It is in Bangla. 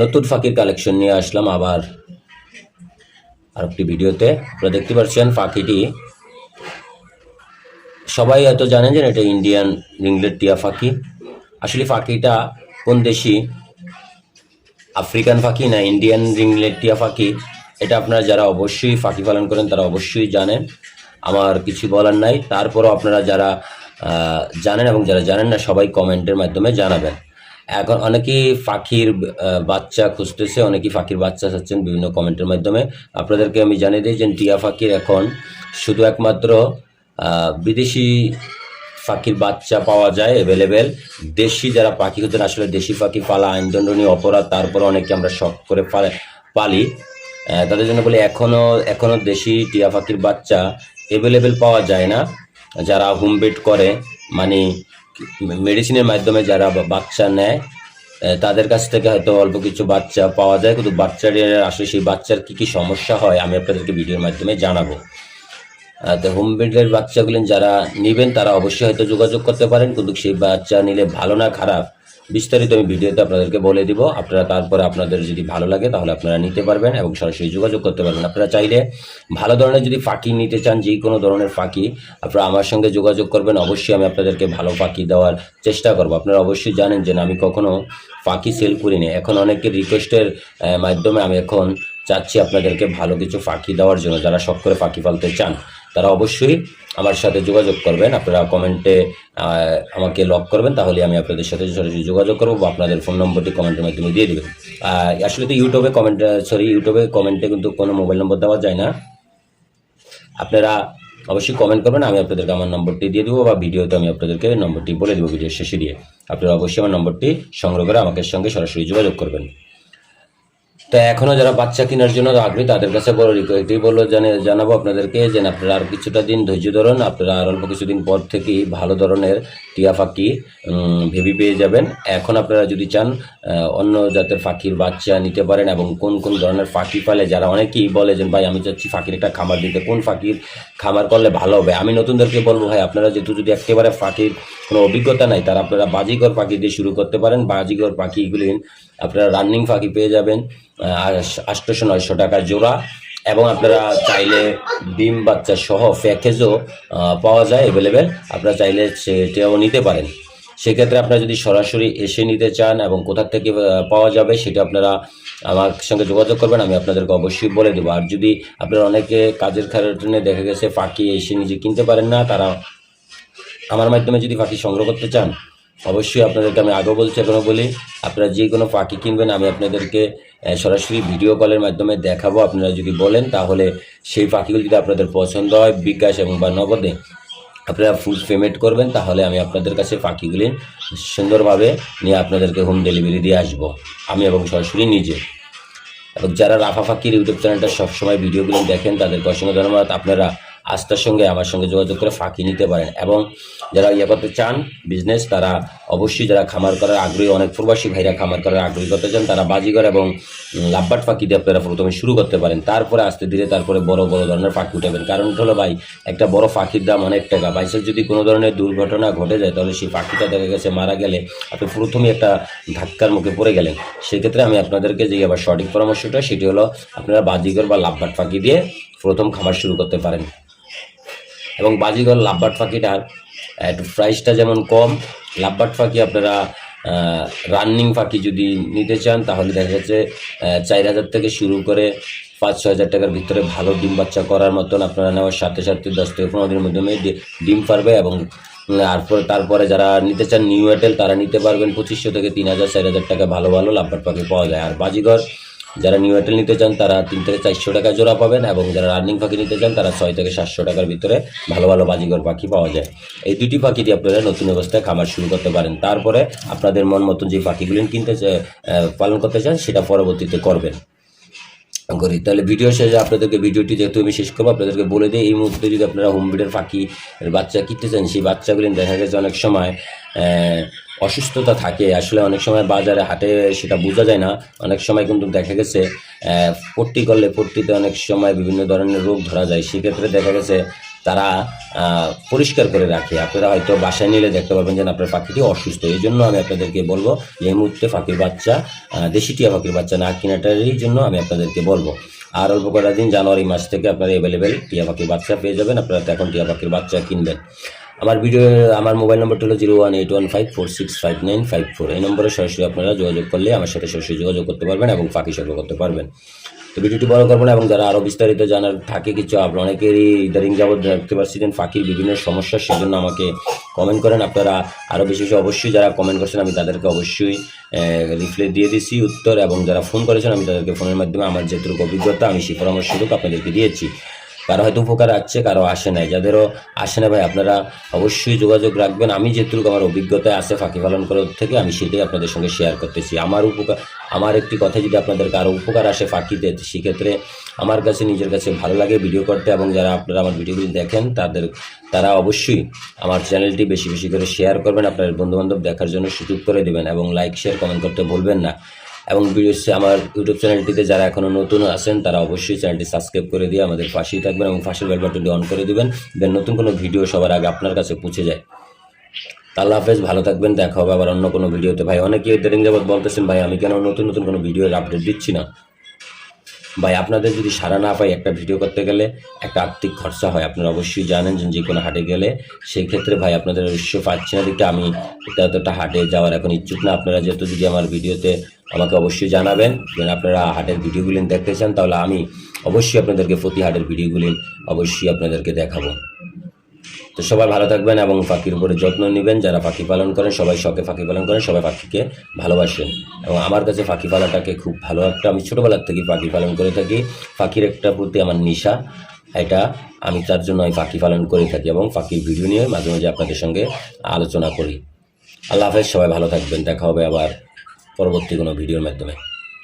নতুন ফাঁকির কালেকশন নিয়ে আসলাম আবার আরেকটি ভিডিওতে। আপনারা দেখতে পাচ্ছেন পাখিটি সবাই হয়তো জানেন যে এটা ইন্ডিয়ান রিংলেট টিয়া ফাঁকি। আসলে পাখিটা কোন দেশি? আফ্রিকান পাখি না ইন্ডিয়ান রিংলেট টিয়া ফাঁকি? এটা আপনারা যারা অবশ্যই পাখি পালন করেন, তারা অবশ্যই জানেন। আমার কিছু বলার নাই। তারপরও আপনারা যারা জানেন এবং যারা জানেন না, সবাই কমেন্টের মাধ্যমে জানাবেন। এখন অনেকেই পাখির বাচ্চা খুঁজতেছে, অনেকেই পাখির বাচ্চা চাচ্ছেন বিভিন্ন কমেন্টের মাধ্যমে। আপনাদেরকে আমি জানিয়ে দিই যে টিয়া পাখির এখন শুধু একমাত্র বিদেশি পাখির বাচ্চা পাওয়া যায় অ্যাভেলেবেল দেশি যারা পাখি হতেন আসলে দেশি পাখি পালা আইনদণ্ডনীয় অপরাধ, তারপর অনেকে আমরা শখ করে পালি তাদের জন্য বলি এখনও এখনও দেশি টিয়া পাখির বাচ্চা অ্যাভেলেবেল পাওয়া যায় না। যারা হোম বেড করে মানে মেডিসিনের মাধ্যমে যারা বাচ্চা নেয় তাদের কাছ থেকে হয়তো অল্প কিছু বাচ্চা পাওয়া যায়। কিন্তু বাচ্চার, আসলে সেই বাচ্চার কী কী সমস্যা হয়, আমি আপনাদেরকে ভিডিওর মাধ্যমে জানাব। তো হোম বেডের বাচ্চাগুলি যারা নেবেন, তারা অবশ্যই হয়তো যোগাযোগ করতে পারেন। কিন্তু সেই বাচ্চা নিলে ভালো না, খারাপ বিস্তারিত আমি ভিডিওতে আপনাদেরকে বলে দিব। আপনারা তারপরে আপনাদের যদি ভালো লাগে তাহলে আপনারা নিতে পারবেন এবং সরাসরি যোগাযোগ করতে পারবেন। আপনারা চাইলে ভালো ধরনের যদি ফাঁকি নিতে চান, যে কোনো ধরনের ফাঁকি, আপনারা আমার সঙ্গে যোগাযোগ করবেন। অবশ্যই আমি আপনাদেরকে ভালো ফাঁকি দেওয়ার চেষ্টা করব। আপনারা অবশ্যই জানেন যে আমি কখনো ফাঁকি সেল করিনি। এখন অনেকের রিকোয়েস্টের মাধ্যমে আমি এখন চাচ্ছি আপনাদেরকে ভালো কিছু ফাঁকি দেওয়ার জন্য, যারা শখ করে ফাঁকি পালতে চান। তারা অবশ্যই আমার সাথে যোগাযোগ করবেন। আপনারা কমেন্টে আমাকে লক করবেন, তাহলে আমি আপনাদের সাথে সরাসরি যোগাযোগ করব বা আপনাদের ফোন নম্বরটি কমেন্টের মাধ্যমে দিয়ে দেবেন। আসলে তো ইউটিউবে কমেন্ট সরি ইউটিউবে কমেন্টে কিন্তু কোনো মোবাইল নম্বর দেওয়া যায় না। আপনারা অবশ্যই কমেন্ট করবেন, আমি আপনাদেরকে আমার নম্বরটি দিয়ে দেবো বা ভিডিওতে আমি আপনাদেরকে নম্বরটি বলে দেবো, ভিডিওর শেষে দিয়ে। আপনারা অবশ্যই আমার নম্বরটি সংগ্রহ করে আমাকে সঙ্গে সরাসরি যোগাযোগ করবেন। তো এখনও যারা বাচ্চা কেনার জন্য আগ্রহী, তাদের কাছে বড় রিকোয়েস্টই বলল, জানে, জানাব আপনাদেরকে যে আপনারা আর কিছুটা দিন ধৈর্য ধরুন, আপনারা আর অল্প কিছুদিন পর থেকেই ভালো ধরনের টিয়া পাখি ভেবি পেয়ে যাবেন। এখন আপনারা যদি চান অন্য জাতের পাখির বাচ্চা নিতে পারেন এবং কোন কোন ধরনের পাখি পালে যারা অনেকেই বলে যে, ভাই, আমি চাচ্ছি পাখির একটা খামার দিতে, কোন পাখির খামার করলে ভালো হবে? আমি নতুনদেরকে বলব, ভাই, আপনারা যেহেতু যদি একেবারে পাখির কোনো অভিজ্ঞতা নাই, তারা আপনারা বাজিকর পাখি দিয়ে শুরু করতে পারেন। বাজিকর পাখিগুলি আপনারা রানিং ফাঁকি পেয়ে যাবেন আটশোশো নয়শো টাকা জোড়া, এবং আপনারা চাইলে ডিম, বাচ্চা সহ প্যাকেজও পাওয়া যায় অ্যাভেলেবেল আপনারা চাইলে সেটাও নিতে পারেন। সেক্ষেত্রে আপনারা যদি সরাসরি এসে নিতে চান এবং কোথা থেকে পাওয়া যাবে সেটা আপনারা আমার সঙ্গে যোগাযোগ করবেন, আমি আপনাদেরকে অবশ্যই বলে দেবো। আর যদি আপনারা অনেকে কাজের কারণে দেখা গেছে ফাঁকি এসে নিজে কিনতে পারেন না, তারা আমার মাধ্যমে যদি ফাঁকি সংগ্রহ করতে চান অবশ্যই আপনাদেরকে আমি আগেও বলছি, এখনও বলি, আপনারা যে কোনো পাখি কিনবেন, আমি আপনাদেরকে সরাসরি ভিডিও কলের মাধ্যমে দেখাবো। আপনারা যদি বলেন, তাহলে সেই পাখিগুলো যদি আপনাদের পছন্দ হয়, বিকাশ এবং বা নগদে আপনারা ফুল পেমেন্ট করবেন, তাহলে আমি আপনাদের কাছে পাখিগুলি সুন্দরভাবে নিয়ে আপনাদেরকে হোম ডেলিভারি দিয়ে আসব, আমি এবং সরাসরি নিজে। এবং যারা রাফা ফাকির ইউটিউব চ্যানেলটা সবসময় ভিডিওগুলো দেখেন, তাদেরকে অসংখ্য ধন্যবাদ। আপনারা আস্থার সঙ্গে, আমার সঙ্গে যোগাযোগ করে ফাঁকি নিতে পারেন এবং যারা ইয়ে করতে চান বিজনেস তারা অবশ্যই যারা খামার করার আগ্রহী, অনেক প্রবাসী ভাইরা খামার করার আগ্রহী করতে চান, তারা বাজিগর এবং লাভবাট ফাঁকি দিয়ে আপনারা প্রথমে শুরু করতে পারেন। তারপরে আস্তে ধীরে তারপরে বড় বড় ধরনের ফাঁকি উঠাবেন। কারণ হলো ভাই, একটা বড় ফাঁকির দাম অনেক টাকা। বাইসের যদি কোনো ধরনের দুর্ঘটনা ঘটে যায়, তাহলে সেই পাখিটা দেখা গেছে মারা গেলে আপনি প্রথমেই একটা ধাক্কার মুখে পড়ে গেলেন। সেক্ষেত্রে আমি আপনাদেরকে যে আবার সঠিক পরামর্শটা, সেটি হলো আপনারা বাজিগর বা লাভবাট ফাঁকি দিয়ে প্রথম খামার শুরু করতে পারেন। এবং বাজিগর, লাভবাট পাখিটার একটু প্রাইসটা যেমন কম, লাভবাট পাখি আপনারা রানিং পাখি যদি নিতে চান, তাহলে দেখা যাচ্ছে চার হাজার থেকে শুরু করে পাঁচ ছ হাজার টাকার ভিতরে ভালো ডিম বাচ্চা করার মতন আপনারা নেওয়ার সাথে সাথে দশ থেকে পনেরো দিনের মাধ্যমে ডিম পারবে এবং তারপরে তারপরে যারা নিতে চান নিউ এয়ারটেল তারা নিতে পারবেন পঁচিশশো থেকে তিন হাজার, চার হাজার টাকা ভালো ভালো লাভবাট পাখি পাওয়া যায়। আর বাজিগর যারা নিউ এয়ারটেল নিতে চান, তারা তিন থেকে চারশো টাকা জোড়া পাবেন এবং যারা রানিং পাখি নিতে চান, তারা ছয় থেকে সাতশো টাকার ভিতরে ভালো ভালো বাজিগর পাখি পাওয়া যায়। এই দুটি পাখি দিয়ে আপনারা নতুন অবস্থায় খামার শুরু করতে পারেন। তারপরে আপনাদের মন মতন যে পাখিগুলি কিনতে পালন করতে চান, সেটা পরবর্তীতে করবেন। করি। তাহলে ভিডিও শেষে আপনাদেরকে ভিডিওটি যেহেতু আমি শেষ করব, আপনাদেরকে বলে দিই, এই মুহূর্তে যদি আপনারা হোম পাখি বাচ্চা কিনতে চান, সেই বাচ্চাগুলি দেখা গেছে অনেক সময় অসুস্থতা থাকে। আসলে অনেক সময় বাজারে, হাটে সেটা বোঝা যায় না। অনেক সময় কিন্তু দেখা গেছে পট্টি করলে পট্টিতে অনেক সময় বিভিন্ন ধরনের রোগ ধরা যায়। সেক্ষেত্রে দেখা গেছে তারা পরিষ্কার করে রাখে। আপনারা হয়তো বাসায় নিলে দেখতে পারবেন যে আপনার পাখিটি অসুস্থ। এই জন্য আমি আপনাদেরকে বলব, এই মুহূর্তে পাখির বাচ্চা দেশি টিয়া পাখির বাচ্চা না কেনাটারই জন্য আমি আপনাদেরকে বলব। আর অল্প কটা দিন, জানুয়ারি মাস থেকে আপনারা অ্যাভেলেবেল টিয়া পাখির বাচ্চা পেয়ে যাবেন। আপনারা এখন টিয়া পাখির বাচ্চা কিনবেন। আমার ভিডিও আমার মোবাইল নম্বরটা হলো zero one eight one five four six five nine five four এই নম্বরে সরাসরি আপনারা যোগাযোগ করলে আমার সাথে সরাসরি যোগাযোগ করতে পারবেন এবং পাখি সংগ্রহ করতে পারবেন। তো ভিডিওটি বড় করব না এবং যারা আরও বিস্তারিত জানার থাকে কিছু, আপনার অনেকেরই ইদারিং যাবৎ দেখতে পাচ্ছিলেন ফাঁকির বিভিন্ন সমস্যা, সেজন্য আমাকে কমেন্ট করেন। আপনারা আরও বিশেষ বেশি অবশ্যই যারা কমেন্ট করছেন, আমি তাদেরকে অবশ্যই রিপ্লাই দিয়ে দিয়েছি উত্তর এবং যারা ফোন করেছেন, আমি তাদেরকে ফোনের মাধ্যমে আমার যেটুকু অভিজ্ঞতা, আমি সেই পরামর্শটুকু আপনাদেরকে দিয়েছি। কারও হয়তো উপকার আসছে কারও আসে নাই। যাদেরও আসে না ভাই, আপনারা অবশ্যই যোগাযোগ রাখবেন। আমি যেটুকু আমার অভিজ্ঞতায় আছে ফাঁকি পালন করার থেকে, আমি সেটাই আপনাদের সঙ্গে শেয়ার করতেছি। আমার উপকার, আমার একটি কথা যদি আপনাদের কারও উপকার আসে ফাঁকিতে সেক্ষেত্রে আমার কাছে, নিজের কাছে ভালো লাগে ভিডিও করতে এবং যারা আপনারা আমার ভিডিওগুলি দেখেন, তাদের, তারা অবশ্যই আমার চ্যানেলটি বেশি বেশি করে শেয়ার করবেন। আপনার বন্ধুবান্ধব দেখার জন্য সুযোগ করে দেবেন এবং লাইক শেয়ার কমেন্ট করতে ভুলবেন না। এবং ভিডিও আমার ইউটিউব চ্যানেলটিতে যারা এখনও নতুন আছেন, তারা অবশ্যই চ্যানেলটি সাবস্ক্রাইব করে দিয়ে আমাদের পাশেই থাকবেন এবং পাশের বেল বাটনটি অন করে দিবেন। দেন নতুন কোনো ভিডিও সবার আগে আপনার কাছে পৌঁছে যায়। আল্লাহ হাফেজ, ভালো থাকবেন, দেখা হবে আবার অন্য কোনো ভিডিওতে ভাই অনেকে দেরিং যাবত বলতেছেন, ভাই, আমি কেন নতুন নতুন কোনো ভিডিওর আপডেট দিচ্ছি না? ভাই, আপনাদের যদি সারা না পাই একটা ভিডিও করতে গেলে একটা আর্থিক খরচা হয়। আপনারা অবশ্যই জানেন যে কোনো হাটে গেলে সেই ক্ষেত্রে ভাই আপনাদের উৎস পাচ্ছি না দিকটা। আমি এটা এতটা হাটে যাওয়ার এখন ইচ্ছুক না। আপনারা যেহেতু যদি আমার ভিডিওতে আমাকে অবশ্যই জানাবেন। যে আপনারা হাটের ভিডিওগুলি দেখতে চান, তাহলে আমি অবশ্যই আপনাদেরকে প্রতি হাটের ভিডিওগুলি অবশ্যই আপনাদেরকে দেখাবো। তো সবাই ভালো থাকবেন এবং পাখির উপরে যত্ন নেবেন। যারা পাখি পালন করেন, সবাই শখে পাখি পালন করেন, সবাই পাখিকে ভালোবাসেন। এবং আমার কাছে পাখি পালাটাকে খুব ভালো একটা, আমি ছোটোবেলার থেকে পাখি পালন করে থাকি। পাখির একটা প্রতি আমার নেশা, এটা আমি তার জন্য আমি পাখি পালন করে থাকি এবং পাখির ভিডিও নিয়ে মাঝে মাঝে আপনাদের সঙ্গে আলোচনা করি। আল্লাহ হাফেজ, সবাই ভালো থাকবেন। দেখা হবে আবার। পরবর্তী কোনো ভিডিওর মাধ্যমে।